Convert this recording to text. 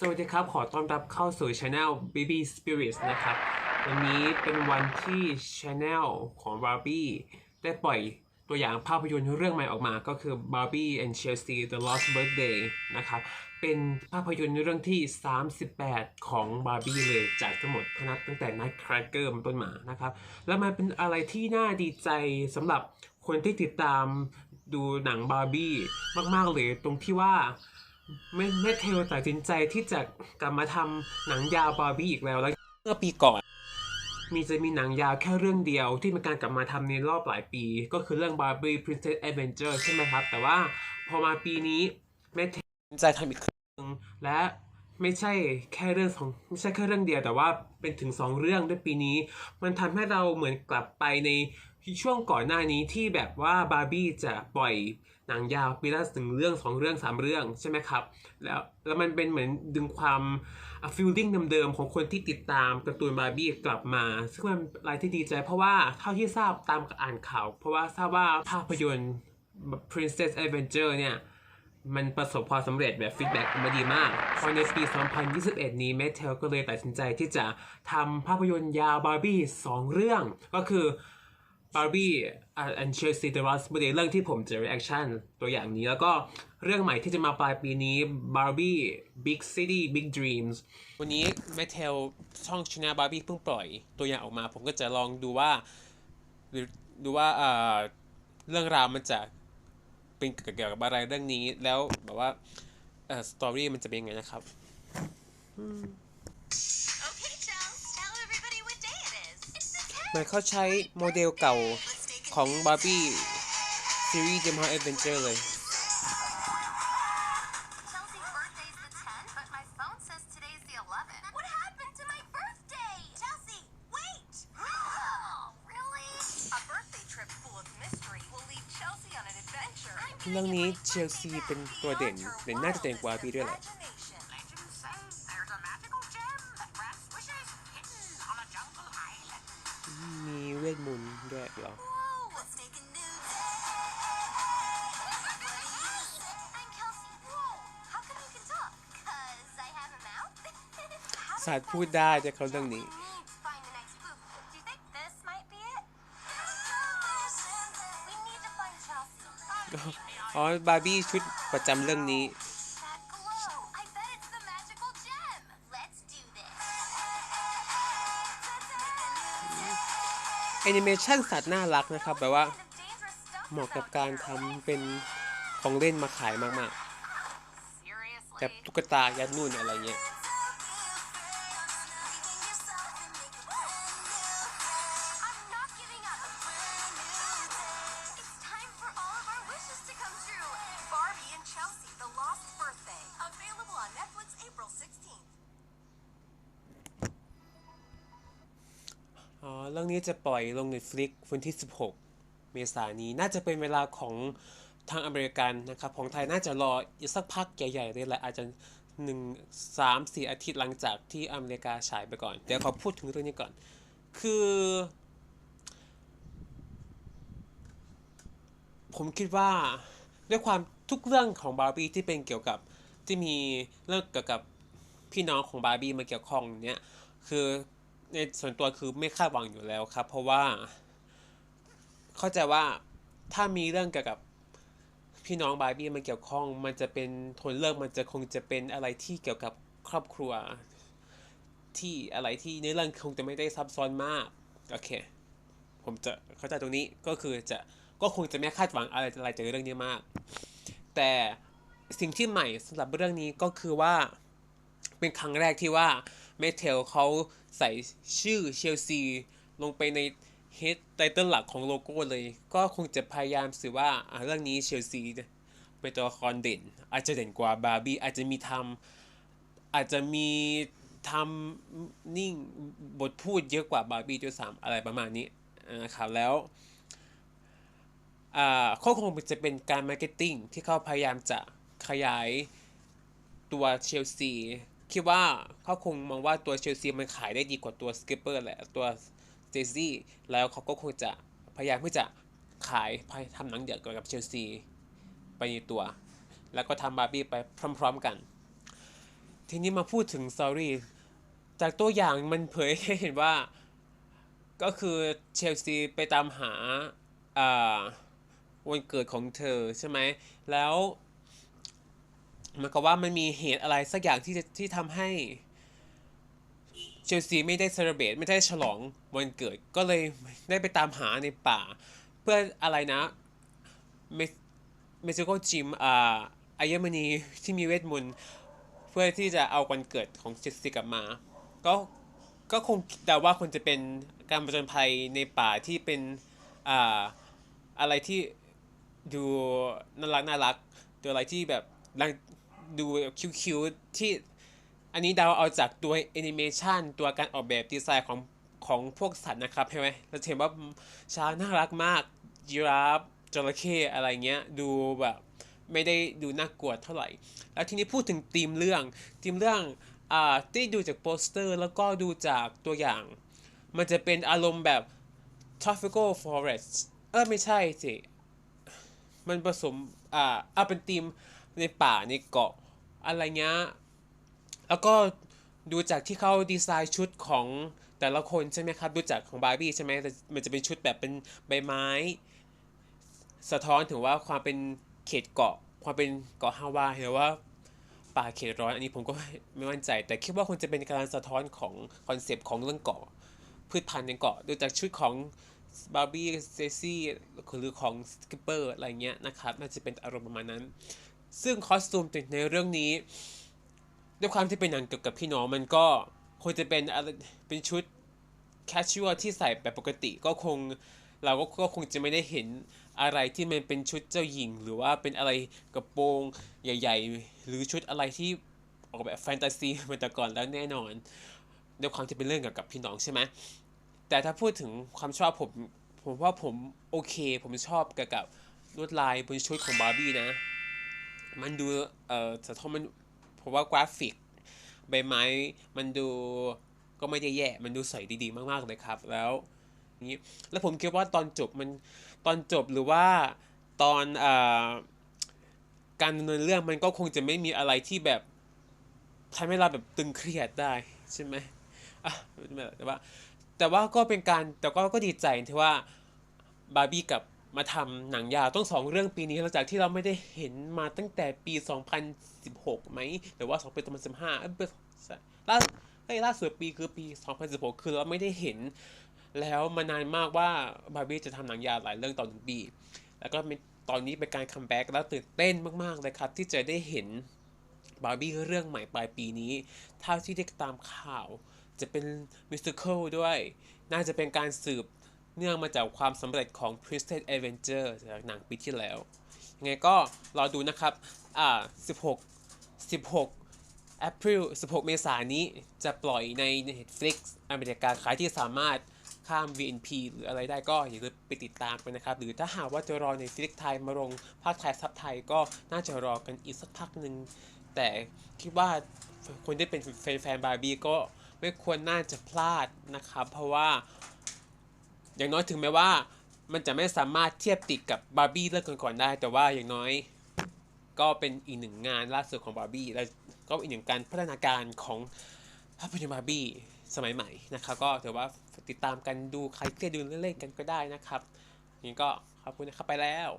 สวัสดีครับ ขอต้อนรับเข้าสู่ Channel BB Spirits นะครับ วันนี้เป็นวันที่ Channel ของ Barbie ได้ปล่อยตัวอย่างภาพยนตร์เรื่องใหม่ออกมาก็คือ Barbie and Chelsea The Lost Birthday นะครับ เป็นภาพยนตร์เรื่องที่ 38 ของ Barbie เลยจากทั้งหมดนับตั้งแต่ Nutcracker เป็นต้นมานะครับ แล้วมันเป็นอะไรที่น่าดีใจสำหรับคนที่ติดตามดูหนัง Barbie มาก ๆ เลยตรงที่ว่า ไม่ไม่เทลตัดสินใจที่จะกลับมาทำหนังยาวบาร์บี้อีกแล้วแล้ว เมื่อปีก่อน มีจะมีหนังยาวแค่เรื่องเดียวที่มีการกลับมาทำในรอบหลายปี ก็คือเรื่อง Barbie Princess Adventure ใช่ไหมครับ แต่ว่าพอมาปีนี้แม่เทลตัดสินใจทำอีกครั้งหนึ่งและไม่ใช่แค่เรื่องสองไม่ใช่แค่เรื่องเดียวแต่ว่าเป็นถึงสองเรื่องด้วยปีนี้ มันทำให้เราเหมือนกลับไปใน ช่วงก่อนหน้านี้ที่แบบว่าบาร์บี้จะปล่อยหนังยาวปีละหนึ่งเรื่องสองเรื่องสามเรื่องใช่ไหมครับ แล้วแล้วมันเป็นเหมือนดึงความฟิลลิ่งเดิมๆของคนที่ติดตามการ์ตูนบาร์บี้กลับมา ซึ่งมันอะไรที่ดีใจเพราะว่าเท่าที่ทราบตามอ่านข่าว เพราะว่าทราบว่าภาพยนตร์ Princess Adventure เนี่ยมันประสบความสำเร็จแบบฟีดแบ็กมาดีมาก พอในปี 2021 นี้เมทเทลก็เลยตัดสินใจที่จะทำภาพยนตร์ยาวบาร์บี้สองเรื่อง ก็คือ Barbie and Chelsea The Lost Birthday เรื่องที่ผมจะ reaction ตัวอย่างนี้ แล้วก็เรื่องใหม่ที่จะมาปลายปีนี้ Barbie Big City Big Dreams วันนี้แมทเทลช่องชนะ Barbie เพิ่งปล่อยตัวอย่างออกมา ผมก็จะลองดูว่าหรือดูว่าเอ่อเรื่องราวมันจะเป็นเกี่ยวกับอะไรเรื่องนี้แล้วแบบว่าเอ่อสตอรี่มันจะเป็นยังไงนะครับ Okay, มือน 10th. เขาใช้โมเดลเก่า Let's take a ของ Barbie ซีรีส์ Jim Hart Adventure เลย Chelsea's birthday's the 10th, but my phone says today's the 11th. What happened to my birthday? Chelsea, wait! Oh, really? A birthday trip full of mystery will lead Chelsea on an adventure. I'm เรื่อง gonna นี้ get my เชลซี birthday เป็น back ตัวเด่น beyond her เด่นน่าจะเด่นกว่า wildest บีด้วยแหละ you can talk? Cause I have a mouth? How สัต does ว์พูด that ได้จะเขาเรื่องนี้ mean to find a nice food? Do you think this might be it? We need to find Chelsea. อ๋อบาร์บี้ชุดประจำเรื่องนี้ แอนิเมชันสัตว์น่ารักนะครับแบบว่าเหมาะกับการทำเป็นของเล่นมาขายมากๆแบบตุ๊กตายัดนู่นอะไรเงี้ย เรื่องนี้จะปล่อยลง Netflix วันที่ 16 เมษายนนี้ น่าจะเป็นเวลาของทางอเมริกันนะครับ ของไทยน่าจะรออีกสักพักใหญ่ๆเลยแหละอาจจะหนึ่งสามสี่อาทิตย์หลังจากที่อเมริกาฉายไปก่อน เดี๋ยวขอพูดถึงเรื่องนี้ก่อน คือ ผมคิดว่าด้วยความทุกเรื่องของบาร์บี้ที่เป็นเกี่ยวกับที่มีเรื่องเกี่ยวกับพี่น้องของบาร์บี้มาเกี่ยวข้องเนี้ยคือ ในส่วนตัวคือไม่คาดหวังอยู่แล้วครับ เพราะว่า เข้าใจว่าถ้ามีเรื่องเกี่ยวกับพี่น้องบาร์บี้มาเกี่ยวข้อง มันจะเป็นทนเรื่องมันจะคงจะเป็นอะไรที่เกี่ยวกับครอบครัว ที่อะไรที่ในเรื่องคงจะไม่ได้ซับซ้อนมากโอเค ผมจะเข้าใจตรงนี้ก็คือจะก็คงจะไม่คาดหวังอะไรอะไรจากเรื่องนี้มาก แต่สิ่งที่ใหม่สำหรับเรื่องนี้ก็คือว่า เป็นครั้งแรกที่ว่า เมเทลเขาใส่ชื่อเชลซีลงไปในเฮดไตเติลหลักของโลโก้เลย ก็คงจะพยายามสื่อว่าเรื่องนี้เชลซีเป็นตัวละครเด่น อาจจะเด่นกว่าบาร์บี้อาจจะมีทำอาจจะมีทำนิ่งบทพูดเยอะกว่าบาร์บี้ด้วยซ้ำอะไรประมาณนี้นะครับแล้วอ่าเขาคงจะเป็นการมาร์เก็ตติ้งที่เขาพยายามจะขยายตัวเชลซี คิดว่าเขาคงมองว่าตัวเชลซีมันขายได้ดีกว่าตัวสกิปเปอร์แหละตัวเตซี่แล้วเขาก็คงจะพยายามที่จะขายทำหนังเดี่ยวเกี่ยวกับเชลซีไปในตัว แล้วก็ทำบาร์บี้ไปพร้อม ๆกัน ทีนี้มาพูดถึงสอรี่จากตัวอย่างมันเผยให้เห็นว่า ก็คือเชลซีไปตามหาวันเกิดของเธอใช่ไหมแล้ว มันก็ว่ามันมีเหตุอะไรสักอย่างที่ที่ทำให้เชลซีไม่ได้เซเลบตไม่ได้ฉลองวันเกิด ก็เลยได้ไปตามหาในป่า เพื่ออะไรนะเมเมซิโกจิมอ่าอายมณีที่มีเวทมนต์เพื่อที่จะเอาวันเกิดของเชลซีกลับมา ก็ก็คงเดาว่าคนจะเป็นการผจญภัยในป่าที่เป็นอ่าอะไรที่ดูน่ารักน่ารักดูอะไรที่แบบ ดูคิวๆที่อันนี้เดาเอาจากตัวแอนิเมชันตัวการออกแบบดีไซน์ของของพวกสัตว์นะครับเห็นไหมเราเห็นว่าช้างน่ารักมากยีราฟจระเข้อะไรเงี้ยดูแบบไม่ได้ดูน่ากลัวเท่าไหร่ แล้วทีนี้พูดถึงธีมเรื่องธีมเรื่องอ่าที่ดูจากโปสเตอร์แล้วก็ดูจากตัวอย่าง มันจะเป็นอารมณ์แบบ tropical forest เออไม่ใช่สิ มันผสมอ่าอ่าเป็นธีม ในป่าในเกาะอะไรเงี้ย แล้วก็ดูจากที่เขาดีไซน์ชุดของแต่ละคนใช่ไหมครับ ดูจากของบาร์บี้ใช่ไหมแต่มันจะเป็นชุดแบบเป็นใบไม้ สะท้อนถึงว่าความเป็นเขตเกาะ ความเป็นเกาะฮาวายหรือว่าป่าเขตร้อน อันนี้ผมก็ไม่มั่นใจ แต่คิดว่าคงจะเป็นการสะท้อนของคอนเซปต์ของเรื่องเกาะ พืชพันธุ์ในเกาะ ดูจากชุดของบาร์บี้เซซี่หรือของสกิปเปอร์อะไรเงี้ยนะครับ น่าจะเป็นอารมณ์ประมาณนั้น ซึ่งคอสตูมในเรื่องนี้ ด้วยความที่เป็นหนังเกี่ยวกับพี่น้องมันก็คงจะเป็นอะไรเป็นชุดแคชชวลที่ใส่แบบปกติก็คงเราก็ก็คงจะไม่ได้เห็นอะไรที่มันเป็นชุดเจ้าหญิง หรือว่าเป็นอะไรกระโปรงใหญ่ ๆ หรือชุดอะไรที่ออกแบบแฟนตาซีเหมือนแต่ก่อนแล้วแน่นอนด้วยความที่เป็นเรื่องเกี่ยวกับพี่น้องใช่ไหมแต่ถ้าพูดถึงความชอบผม ผมว่าผมโอเค ผมชอบเกี่ยวกับลวดลายบนชุดของบาร์บี้นะ มันดูเอ่อสะท้อนมันผมว่ากราฟิกใบไม้มันดูก็ไม่ได้แย่มันดูใสดีๆมากๆเลยครับ แล้วนี้แล้วผมคิดว่าตอนจบมันตอนจบหรือว่าตอนอ่าการดำเนินเรื่องมันก็คงจะไม่มีอะไรที่แบบทำให้เราแบบตึงเครียดได้ใช่ไหมอะแต่ว่าแต่ว่าก็เป็นการแต่ก็ก็ดีใจที่ว่าบาร์บี้กับ มาทำหนังยาวต้องสองเรื่องปีนี้หลังจากที่เราไม่ได้เห็นมาตั้งแต่ปี 2016 ไหมหรือว่า2015เอ้ยเป็นล่าเอ้ยล่าสุดปีคือปี 2016 คือเราไม่ได้เห็น แล้วมานานมากว่าบาร์บี้จะทำหนังยาวหลายเรื่องต่อหนึ่งปี แล้วก็ตอนนี้เป็นการคัมแบ็กแล้วตื่นเต้นมากๆเลยครับ ที่จะได้เห็นบาร์บี้เรื่องใหม่ปลายปีนี้เท่าที่ได้ตามข่าวจะเป็นมิวสิควลด้วย น่าจะเป็นการสืบ เนื่องมาจากความสำเร็จของ Princess Adventure จากหนังปีที่แล้ว ยังไงก็รอดูนะครับ อ่า 16 16 April 16 เมษายนนี้จะปล่อยใน Netflix อเมริกาขายที่สามารถข้าม VNP หรืออะไรได้ก็อย่าลืมไปติดตามกันนะครับ หรือถ้าหากว่าจะรอในฟิลิกไทยมาลงภาคไทยซับไทยก็น่าจะรอกันอีกสักพักหนึ่ง แต่คิดว่าคนที่เป็นแฟนๆบาร์บี้ก็ไม่ควรน่าจะพลาดนะครับ เพราะว่า อย่างน้อยถึงแม้ว่า มันจะไม่สามารถเทียบติดกับบาร์บี้เรื่องก่อนๆได้ แต่ว่าอย่างน้อย ก็เป็นอีกหนึ่งงานล่าสุดของบาร์บี้และก็อีกหนึ่งการพัฒนาการของภาพยนตร์บาร์บี้สมัยใหม่นะครับ ก็ถือว่าติดตามกันดูใครเครียดดูเล่นๆกันก็ได้นะครับนี่ก็ขอบคุณนะครับไปแล้ว